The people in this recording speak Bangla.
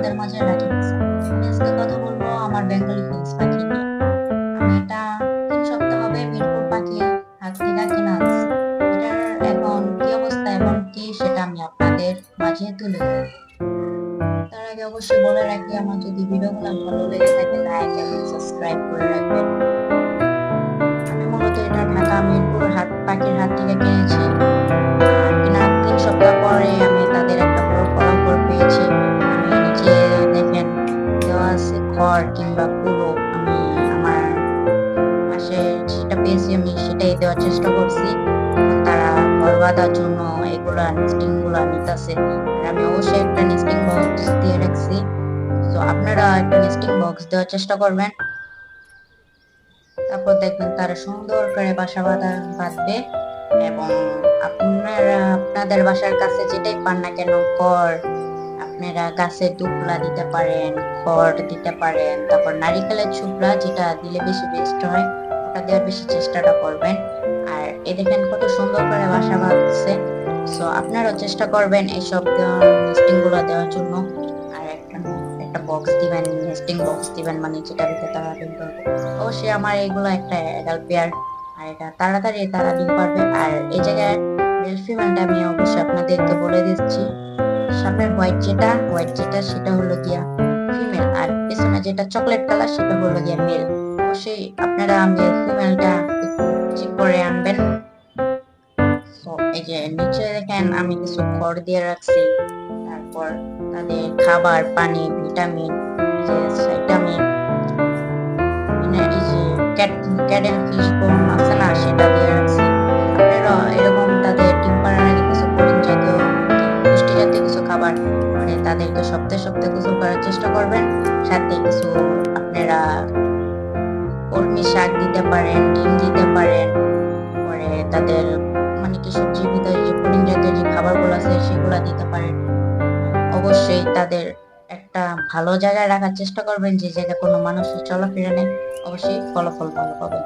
আপনাদের মাঝে রাখি আজকে কথা বলব, আমার বেঙ্গলি ফিন্স পাখি নিয়ে আমি এটা তিন সপ্তাহ হবে পাখি হাত এটার এখন কি অবস্থা এবং কি সেটা আমি আপনাদের মাঝে তুলে তার আগে অবশ্যই বলে রাখি, আমার যদি ভিডিওগুলো ভালো লেগে থাকে লাইক এবং সাবস্ক্রাইব করে রাখবেন। আমি মূলত এটা ঢাকা মিরপুর হাট, পাখির হাত থেকে কিনেছি। খড় কিংবা পুরো আমি আমার পাশে যেটা পেয়েছি সেটাই দেওয়ার চেষ্টা করছি তারা ঘর বাঁধার জন্য এগুলা নেস্টিংগুলা নিতেছে আমি অবশ্যই একটা নেস্টিং বক্স দিয়ে রাখছি তো আপনারা একটা নেস্টিং বক্স দেওয়ার চেষ্টা করবেন তারপর দেখবেন তারা সুন্দর করে বাসা বাঁধা বাঁধবে এবং আপনারা আপনাদের বাসার কাছে যেটাই পান না কেন খড় আপনারা গাছের দুপলা দিতে পারেন, খড় দিতে পারেন, তারপর নারিকেলের ছুপলা যেটা দিলে বেশি বেস্ট হয়, ওটা দেওয়ার বেশি চেষ্টাটা করবেন। আর এ দেখেন কত সুন্দর করে বাসা বাঁধছে। সো আপনারাও চেষ্টা করবেন এইসব নেস্টিংগুলো দেওয়ার জন্য। আর একটা একটা বক্স দিবেন নেস্টিং বক্স দিবেন মানে যেটা দিতে তারা ডিম পারবে অবশ্যই আমার এগুলো একটা অ্যাডাল্ট পেয়ার আর এটা তাড়াতাড়ি তারা ডিম পারবে আর এই জায়গায় মেল ফিমেলটা আমি অবশ্যই আপনাদেরকে বলে দিচ্ছি। সামনের হোয়াইট যেটা হোয়াইট যেটা, সেটা হলো গিয়া ফিমেল আর পেছনে যেটা চকলেট কালার সেটা হলো গিয়া মেল অবশ্যই আপনারা মেল ফিমেলটা চেক করে আনবেন। এই যে নিচে দেখেন, আমি কিছু খড় দিয়ে রাখছি। তারপর তাদের খাবার, পানি ভিটামিন ভিটামিন মানে এই যে ক্যাডেল ফিশ বোন আছে না, সেটা দিয়ে মানে সপ্তাহে সপ্তাহে গোসল করার চেষ্টা করবেন। সাথে কিছু আপনারা কলমি শাক দিতে পারেন, ডিম দিতে পারেন। পরে তাদের মানে কি সবজি ভিতরে যে প্রোটিন জাতীয় যে খাবারগুলো আছে সেগুলো দিতে পারেন। অবশ্যই তাদের একটা ভালো জায়গায় রাখার চেষ্টা করবেন যে জায়গায় কোনো মানুষের চলাফেরা নেই। অবশ্যই ফলাফল ভালো পাবেন।